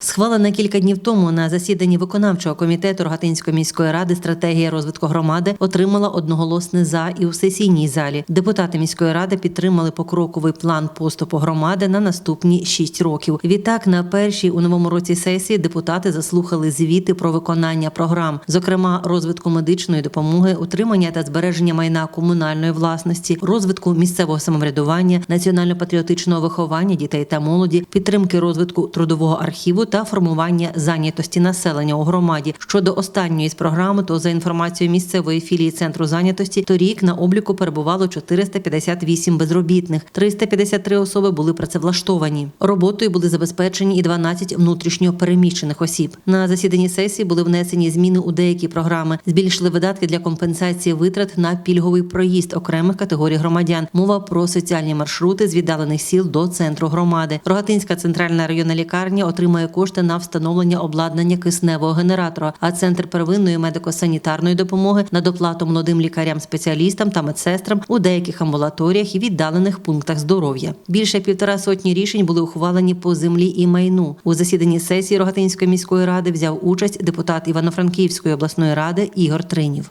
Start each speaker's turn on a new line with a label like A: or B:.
A: Схвалена кілька днів тому на засіданні виконавчого комітету Рогатинської міської ради стратегія розвитку громади отримала одноголосне за і у сесійній залі. Депутати міської ради підтримали покроковий план поступу громади на наступні шість років. Відтак, на першій у новому році сесії депутати заслухали звіти про виконання програм, зокрема розвитку медичної допомоги, утримання та збереження майна комунальної власності, розвитку місцевого самоврядування, національно-патріотичного виховання дітей та молоді, підтримки розвитку трудового архіву та формування зайнятості населення у громаді. Щодо останньої з програми, то за інформацією місцевої філії центру зайнятості, торік на обліку перебувало 458 безробітних, 353 особи були працевлаштовані. Роботою були забезпечені і 12 внутрішньо переміщених осіб. На засіданні сесії були внесені зміни у деякі програми, збільшили видатки для компенсації витрат на пільговий проїзд окремих категорій громадян. Мова про соціальні маршрути з віддалених сіл до центру громади. Рогатинська центральна районна лікарня отримає кошти на встановлення обладнання кисневого генератора. А центр первинної медико-санітарної допомоги на доплату молодим лікарям-спеціалістам та медсестрам у деяких амбулаторіях і віддалених пунктах здоров'я. Більше півтора сотні рішень були ухвалені по землі і майну. У засіданні сесії Рогатинської міської ради взяв участь депутат Івано-Франківської обласної ради Ігор Тринів.